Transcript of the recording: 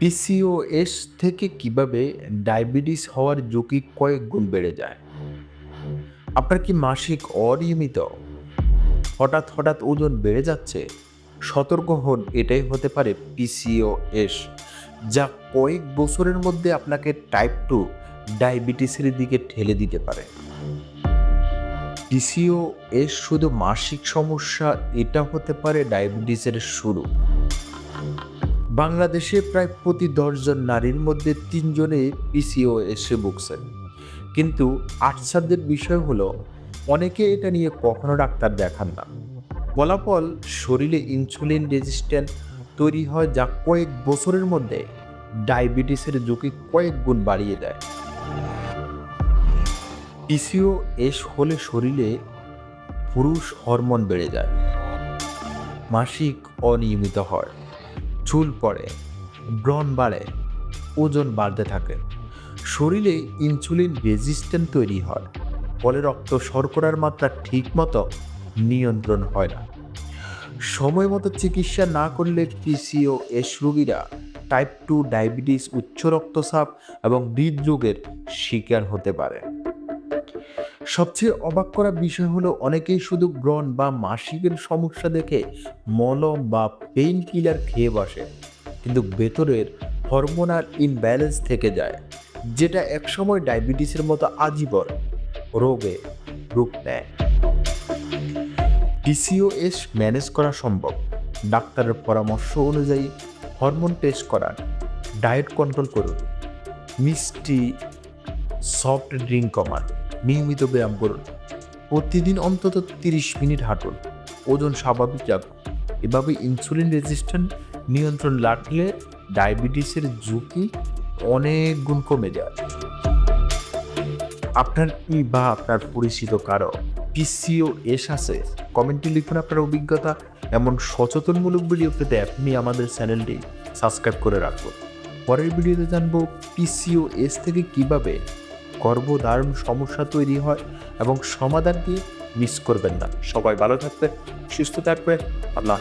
PCOS থেকে কীভাবে diabetes হওয়ার ঝুঁকি কয়েক গুণ বেড়ে যায়? আপনার কি মাসিক অনিয়মিত হঠাৎ হঠাৎ ওজন বেড়ে যাচ্ছে? সতর্ক হন, এটাই হতে পারে পিসিওএস যা কয়েক বছরের মধ্যে আপনাকে টাইপ টু ডায়াবেটিসের দিকে ঠেলে দিতে পারে। পিসিওএস শুধু মাসিক সমস্যা, এটা হতে পারে ডায়াবেটিসের শুরু। বাংলাদেশে প্রায় প্রতি দশজন নারীর মধ্যে তিনজনে পিসিওএসে ভুগছেন কিন্তু আশ্চর্যের বিষয় হলো, অনেকে এটা নিয়ে কখনো ডাক্তার দেখান না। ফলাফল শরীরে ইনসুলিন রেজিস্ট্যান্ট তৈরি হয় যা কয়েক বছরের মধ্যে ডায়াবেটিসের ঝুঁকি কয়েক গুণ বাড়িয়ে দেয়। পিসিওএস হলে শরীরে পুরুষ হরমোন বেড়ে যায়, মাসিক অনিয়মিত হয়। চুল পড়ে, ব্রণ বাড়ে, ওজন বাড়তে থাকে। শরীরে ইনসুলিন রেজিস্ট্যান্ট তৈরি হয়, ফলে রক্ত শর্করার মাত্রা ঠিকমতো নিয়ন্ত্রণ হয় না। সময় মতো চিকিৎসা না করলে পিসিও এস রোগীরা টাইপ টু ডায়াবেটিস, উচ্চ রক্তচাপ এবং হৃদরোগের শিকার হতে পারে। সবচেয়ে অবাক করা বিষয় হলো অনেকেই শুধু ব্রণ বা মাসিকের সমস্যা দেখে মলম বা পেইন কিলার খেয়ে বসে। কিন্তু ভেতরের হরমোনাল ইনব্যালেন্স থেকে যায়, যেটা একসময় ডায়াবেটিসের মতো আজীবন রোগে রূপ নেয়। পিসিওএস ম্যানেজ করা সম্ভব। ডাক্তারের পরামর্শ অনুযায়ী হরমোন টেস্ট করান ডায়েট কন্ট্রোল করুন, মিষ্টি সফট ড্রিঙ্ক কমান। নিয়মিত ব্যায়াম করুন। প্রতিদিন অন্তত তিরিশ মিনিট হাঁটুন। ওজন স্বাভাবিক রাখুন। এভাবে ইনসুলিন রেজিস্ট্যান্ট নিয়ন্ত্রণ রাখলে ডায়াবেটিসের ঝুঁকি অনেক গুণ কমে যায়। আপনার ই বা আপনার পরিচিত কারও পিসিও এস আছে? কমেন্টে লিখুন আপনার অভিজ্ঞতা। এমন সচেতনমূলক ভিডিও পেতে আপনি আমাদের চ্যানেলটি সাবস্ক্রাইব করে রাখুন। পরের ভিডিওতে জানব পিসিও এস থেকে কীভাবে গর্ভধারণ সমস্যা তৈরি হয় এবং সমাধান কি মিস করবেন না সবাই ভালো থাকবে সুস্থ থাকবে আল্লাহ।